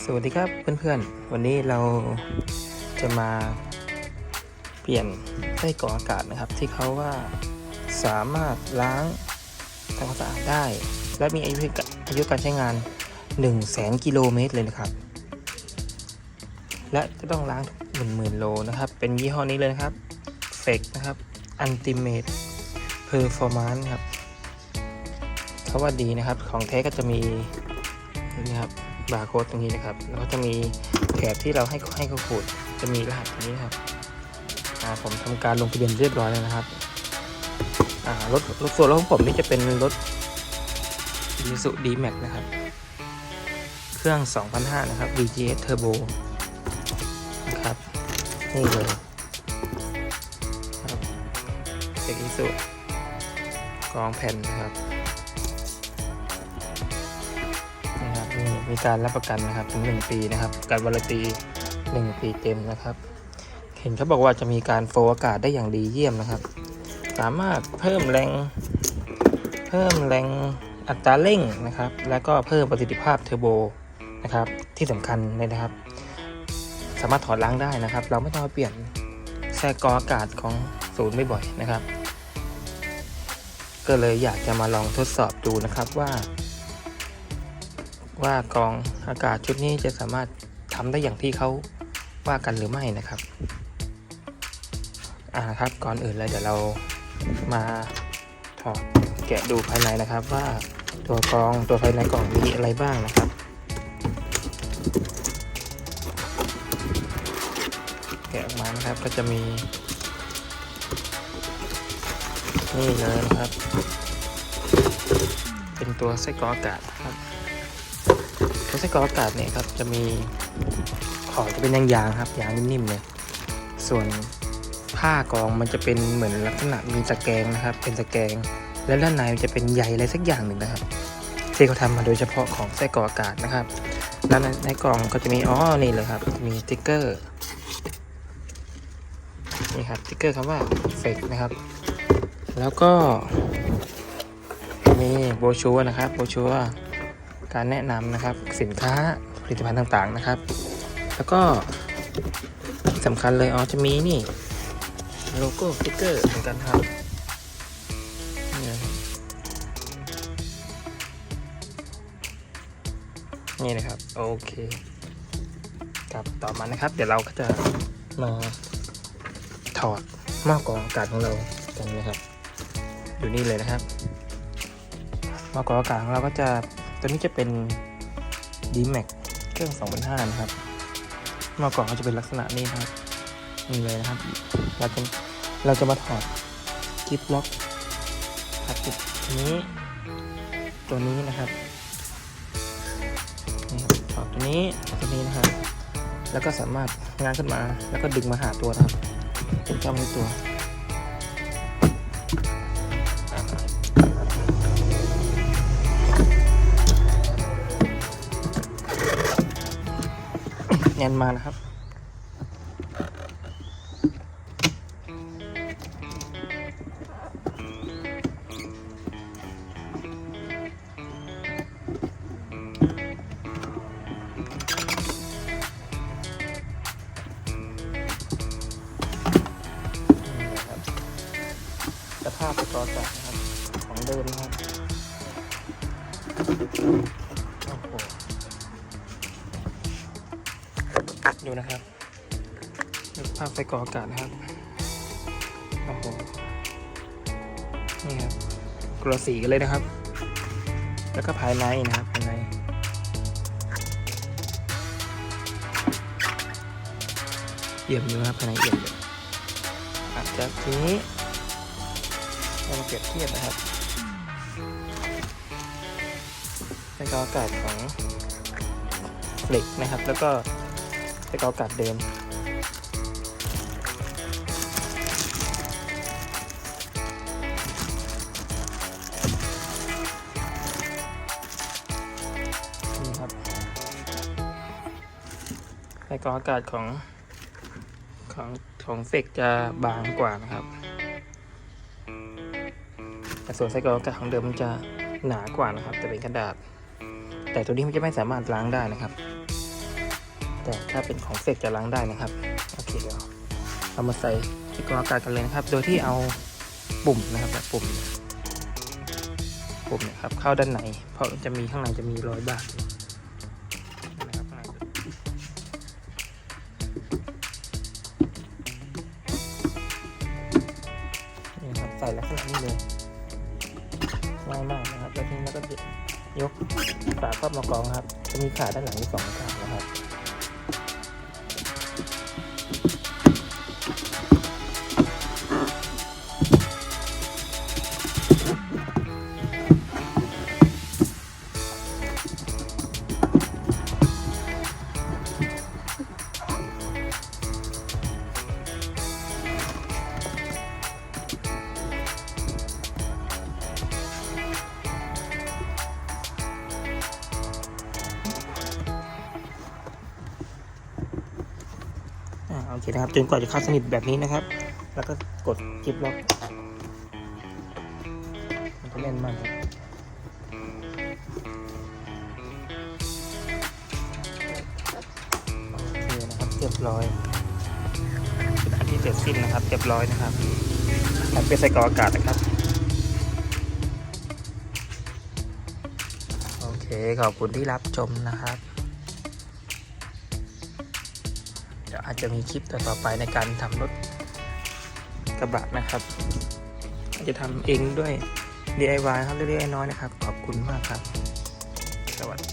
สวัสดีครับเพื่อนๆ วันนี้เราจะมาเปลี่ยนไส้กรองอากาศนะครับ ที่เขาว่าสามารถล้างทำความสะอาดได้ และมีอายุกอายุการใช้งาน 1 0 0 0 0แสนกิโลเมตรเลยนะครับ และจะต้องล้างหมื่นหมื่นโลนะครับ เป็นยี่ห้อนี้เลยนะครับเฟกนะครับ Ultimate Performance ครับเขาว่าดีนะครับของแท้ก็จะมีนี่ครับ บาร์โค้ดตรงนี้นะครับ แล้วก็จะมีแถบที่เราให้ให้เขาขูดจะมีรหัสตรงนี้นะครับผมทำการลงทะเบียนเรียบร้อยแล้วนะครับรถรถส่วนรถของผมนี่จะเป็นรถ Isuzu D-Max นะครับ เครื่อง 2005 นะครับ VGS Turbo นะครับ นี่เลยครับเอกอิสุกรองแผ่นนะครับ มีการรับประกันนะครับถึง 1 ปีนะครับการวารันตี 1 ปีเต็มนะครับ เห็นเขาบอกว่าจะมีการโฟอากาศได้อย่างดีเยี่ยมนะครับ สามารถเพิ่มแรง เพิ่มแรงอัตราเร่งนะครับ แล้วก็เพิ่มประสิทธิภาพเทอร์โบนะครับ ที่สำคัญเลยนะครับ สามารถถอดล้างได้นะครับ เราไม่ต้องมาเปลี่ยนแทรกกรออากาศของศูนย์บ่อยๆนะครับ ก็เลยอยากจะมาลองทดสอบดูนะครับว่า ว่ากองอากาศชุดนี้จะสามารถทำได้อย่างที่เขาว่ากันหรือไม่นะครับ อ่าครับก่อนอื่นเลยเดี๋ยวเรามาถอดแกะดูภายในนะครับว่าตัวกองตัวภายในกล่องมีอะไรบ้างนะครับแกะออกมานะครับก็จะมี นี่เลยนะครับ เป็นตัวไส้กรองอากาศครับ ตัวไส้กรองอากาศเนี่ยครับจะมีขอบจะเป็นยางๆครับยางนิ่มๆเลยส่วนผ้ากองมันจะเป็นเหมือนลักษณะมีตะแกรงนะครับ เป็นตะแกรงและด้านในจะเป็นใยอะไรสักอย่างหนึ่งนะครับที่เขาทำมาโดยเฉพาะของไส้กรองอากาศนะครับแล้วในในกล่องก็จะมีอ๋อนี่เลยครับ มีสติ๊กเกอร์นี่ครับสติ๊กเกอร์คำว่าเฟกนะครับ แล้วก็มีโบชัวนะครับโบชัว การแนะนำนะครับสินค้าผลิตภัณฑ์ต่างๆนะครับ แล้วก็สำคัญเลยอ๋อจะมีนี่โลโก้สติ๊กเกอร์เหมือนกันครับนี่นะครับนี่นะครับ โอเคครับต่อมานะครับ เดี๋ยวเราก็จะมาถอดหม้อกรองอากาศของเรากันนะครับ อยู่นี่เลยนะครับหม้อกรองอากาศของเราก็จะ ตัวนี้จะเป็น D-Max เครื่อง2005นะครับเมื่อก่อนเขาจะเป็นลักษณะนี้นะครับนี่เลยนะครับ เราจะเราจะมาถอดกิฟล็อกพลาสติกนี้ตัวนี้นะครับนี่ครับถอดตัวนี้ตัวนี้นะครับ แล้วก็สามารถงานขึ้นมาแล้วก็ดึงมาหาตัวนะครับเป็นเจ้าในตัว แนนมานะครับ สภาพสกอร์จัดนะครับ ของเดิมนะครับ ดูนะครับภาพไฟกรออากาศนะครับโอ้โหนี่ครับกระสีกันเลยนะครับ แล้วก็ภายในนะครับภายในเอี่ยมอยู่นะครับภายในเอี่ยมอยู่อาจจะทีนี้เรามาเปรียบเทียบนะครับไฟกรออากาศของเหล็กนะครับ แล้วก็ ส้กรองอากาศเดิมนี่ครับส้กรองอากาศของของของเฟกจะบางกว่านะครับ แต่ส่วนไส้กรองอากาศของเดิมมันจะหนากว่านะครับ จะเป็นกระดาษ แต่ตัวนี้มันจะไม่สามารถล้างได้นะครับ แต่ถ้าเป็นของเฟกจะล้างได้นะครับ โอเคเดี๋ยวเรามาใส่ที่กรองอากาศกันเลยนะครับ โดยที่เอาปุ่มนะครับแบบปุ่ม ปุ่มเนะครับเข้าด้านใน เพราะจะมีข้างในจะมีรอยบาดอยู่นะครับในนี่ครับใส่ลักษณะนี้เลยง่ายมากนะครับ แล้วทีนี้เราก็ยกฝาครอบมากรองครับ จะมีขาด้านหลังอยู่สองขานะครับ you โอเคนะครับจนกว่าจะเข้าสนิทแบบนี้นะครับ แล้วก็กดคลิปล็อกมันจะแน่นมากครับโอเคนะครับเรียบร้อยเป็นอันที่เสร็จสิ้นนะครับเรียบร้อยนะครับแล้วเป็นใส่กรออากาศนะครับ โอเคขอบคุณที่รับชมนะครับ ดี๋ยวอาจจะมีคลิปต่อๆไปในการทำรถกระบะนะครับอาจจะทำเองด้วย DIY ครับเล็กๆน้อยๆนะครับ ขอบคุณมากครับ สวัสดี